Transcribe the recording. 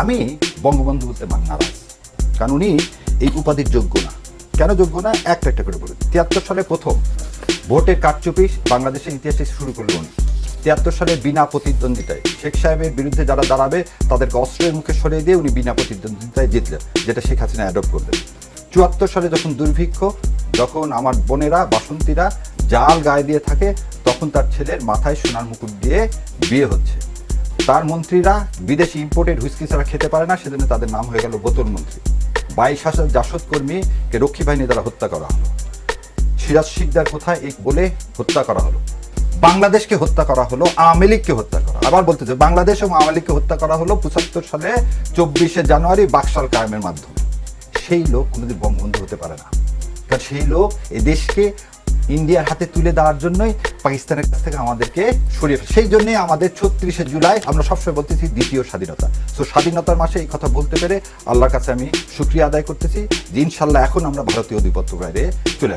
আমি বঙ্গবন্ধু বলতে নারাজ। কারণ উনি এই উপাধির যোগ্য না। কেন যোগ্য না? একটা একটা করে বলুন তিয়াত্তর সালে প্রথম ভোটের কারচুপি বাংলাদেশের ইতিহাসে শুরু করল উনি। তিয়াত্তর সালে বিনা প্রতিদ্বন্দ্বিতায় শেখ সাহেবের বিরুদ্ধে যারা দাঁড়াবে, তাদেরকে অস্ত্রের মুখে সরিয়ে দিয়ে উনি বিনা প্রতিদ্বন্দ্বিতায় জিতলেন, যেটা শেখ হাসিনা অ্যাডপ্ট করলেন। চুয়াত্তর সালে যখন দুর্ভিক্ষ, যখন আমার বোনেরা, বাসন্তীরা জাল গায়ে দিয়ে থাকে, তখন তার ছেলের মাথায় সোনার মুকুট দিয়ে বিয়ে হচ্ছে। তার মন্ত্রীরা বিদেশি ইম্পোর্টেড হুইস্কি ছাড়া খেতে পারে না, সেজন্য তাদের নাম হয়ে গেল বোতল মন্ত্রী। বাইশ হাজার জাসদ কর্মীকে রক্ষী বাহিনী দ্বারা হত্যা করা হলো। সিরাজ শিকদার কোথায় এই বলে হত্যা করা হলো। বাংলাদেশকে হত্যা করা হলো, আওয়ামী লীগকে হত্যা করা আবার বলতে চাই বাংলাদেশ এবং আওয়ামী লীগকে হত্যা করা হলো পঁচাত্তর সালে চব্বিশে জানুয়ারি বাকশাল কায়েমের মাধ্যমে। সেই লোক কোনোদিন বঙ্গবন্ধু হতে পারে না। কারণ সেই লোক এই দেশকে ইন্ডিয়ার হাতে তুলে দেওয়ার জন্যই পাকিস্তানের কাছ থেকে আমাদেরকে সরিয়ে সেই জন্যই আমাদের ছত্রিশে জুলাই আমরা সবসময় বলতেছি দ্বিতীয় স্বাধীনতা। তো স্বাধীনতার মাসে এই কথা বলতে পেরে আল্লাহর কাছে আমি সুক্রিয়া আদায় করতেছি যে ইনশাল্লাহ এখন আমরা ভারতীয় দ্বিপত্র বাইরে চলে